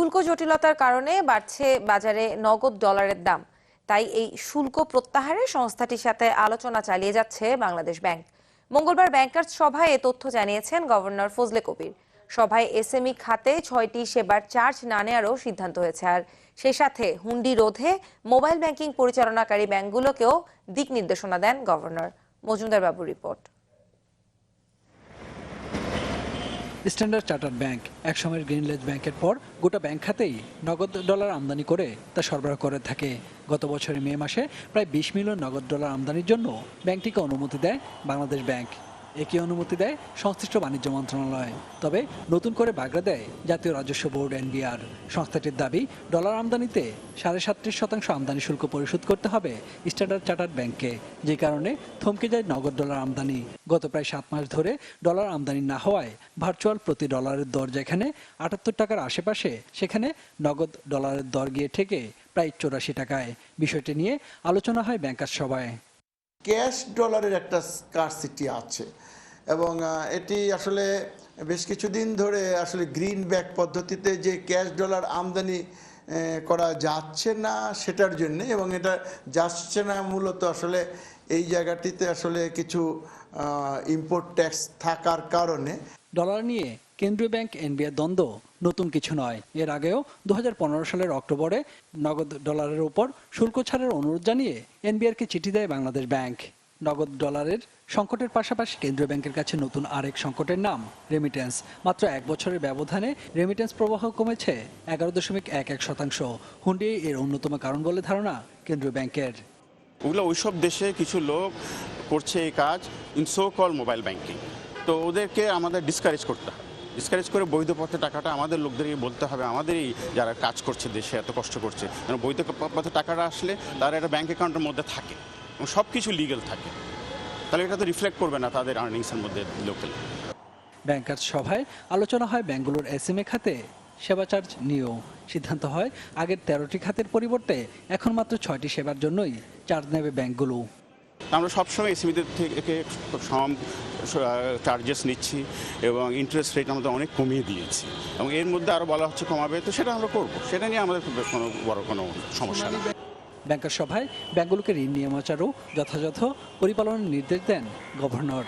শুল্ক জটিলতার কারণে বাড়ছে বাজারে নগদ ডলারের দাম। তাই এই শুল্ক প্রত্যাহারে সংস্থাটির সাথে আলোচনা চালিয়ে যাচ্ছে বাংলাদেশ ব্যাংক। মঙ্গলবার ব্যাংকার্স সভায় এ তথ্য জানিয়েছেন গভর্নর ফজলে কবির। সভায় এসএমই খাতে ছয়টি সেবার চার্জ না নেওয়ারও সিদ্ধান্ত হয়েছে। আর সেই সাথে হুন্ডি রোধে মোবাইল ব্যাংকিং পরিচালনাকারী ব্যাংকগুলোকেও দিক নির্দেশনা দেন গভর্নর। মজুমদার বাবুর রিপোর্ট। স্ট্যান্ডার্ড চার্টার্ড ব্যাংক একসময়ের গ্রিনলেজ ব্যাংকের পর গোটা ব্যাংক খাতেই নগদ ডলার আমদানি করে তা সরবরাহ করে থাকে। গত বছরের মে মাসে প্রায় বিশ মিলিয়ন নগদ ডলার আমদানির জন্য ব্যাংকটিকে অনুমতি দেয় বাংলাদেশ ব্যাংক। একই অনুমতি দেয় সংশ্লিষ্ট বাণিজ্য মন্ত্রণালয়। তবে নতুন করে বাগড়া দেয় জাতীয় রাজস্ব বোর্ড এনবিআর। সংস্থাটির দাবি, ডলার আমদানিতে সাড়ে সাতত্রিশ শতাংশ আমদানি শুল্ক পরিশোধ করতে হবে স্ট্যান্ডার্ড চার্টার্ড ব্যাংকে যে কারণে থমকে যায় নগদ ডলার আমদানি। গত প্রায় সাত মাস ধরে ডলার আমদানি না হওয়ায় ভার্চুয়াল প্রতি ডলারের দর যেখানে আটাত্তর টাকার আশেপাশে, সেখানে নগদ ডলারের দর গিয়ে ঠেকে প্রায় চৌরাশি টাকায়। বিষয়টি নিয়ে আলোচনা হয় ব্যাংকার সভায়। ক্যাশ ডলারের একটা স্কারসিটি আছে। এবং এটি আসলে বেশ কিছুদিন ধরে আসলে গ্রিন ব্যাক পদ্ধতিতে যে ক্যাশ ডলার আমদানি করা যাচ্ছে না সেটার জন্য এবং এটা যাচ্ছে না মূলত আসলে এই জায়গাটিতে আসলে কিছু ইম্পোর্ট ট্যাক্স থাকার কারণে। ডলার নিয়ে কেন্দ্রীয় ব্যাংক এনবিআর দ্বন্দ্ব। নতুন কিছু নয়। এর আগেও দু হাজার পনেরো সালের অক্টোবরে নগদ ডলারের উপর শুল্ক ছাড়ের অনুরোধ জানিয়ে এনবিআরকে চিঠি দেয় বাংলাদেশ ব্যাংক। নগদ ডলারের সংকটের পাশাপাশি কেন্দ্রীয় ব্যাংকের কাছে নতুন আরেক সংকটের নাম রেমিটেন্স মাত্র এক বছরের ব্যবধানে রেমিটেন্স প্রবাহ কমেছে এগারো দশমিক এক এক শতাংশ। হুন্ডি এর অন্যতম কারণ বলে ধারণা কেন্দ্রীয় ব্যাংকের। ওগুলো ওইসব দেশে কিছু লোক করছে এই কাজ in so call mobile banking তো ওদেরকে আমাদের ডিসকারেজ করতে হবে ডিসকারেজ করে বৈধ পথে টাকাটা আমাদের লোকদেরকে বলতে হবে আমাদেরই যারা কাজ করছে দেশে এত কষ্ট করছে। যেন বৈধ পথে টাকাটা আসলে তার একটা ব্যাঙ্ক অ্যাকাউন্টের মধ্যে থাকে এবং সব কিছু লিগেল থাকে। তাহলে এটা তো রিফ্লেক্ট করবে না তাদের আর্নিংসের মধ্যে লোকাল ব্যাংকার সভায় আলোচনা হয় ব্যাঙ্গালোর এ খাতে। সেবা চার্জ নিয়েও সিদ্ধান্ত হয় আগের তেরোটি খাতের পরিবর্তে এখন মাত্র ছয়টি সেবার জন্যই চার্জ নেবে ব্যাংকগুলো। আমরা সবসময় এসএমইদের থেকে সম চার্জেস নিচ্ছি এবং ইন্টারেস্ট রেট আমাদের অনেক কমিয়ে দিয়েছি এবং এর মধ্যে আরও বলা হচ্ছে কমাবে, তো সেটা আমরা করব। সেটা নিয়ে আমাদের কোনো বড় কোনো সমস্যা নেই। ব্যাংকের সভায় ব্যাংকগুলোকে ঋণ নিয়মাচারও যথাযথ পরিপালনের নির্দেশ দেন গভর্নর।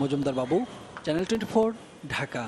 মজুমদার বাবু, চ্যানেল টোয়েন্টি ঢাকা।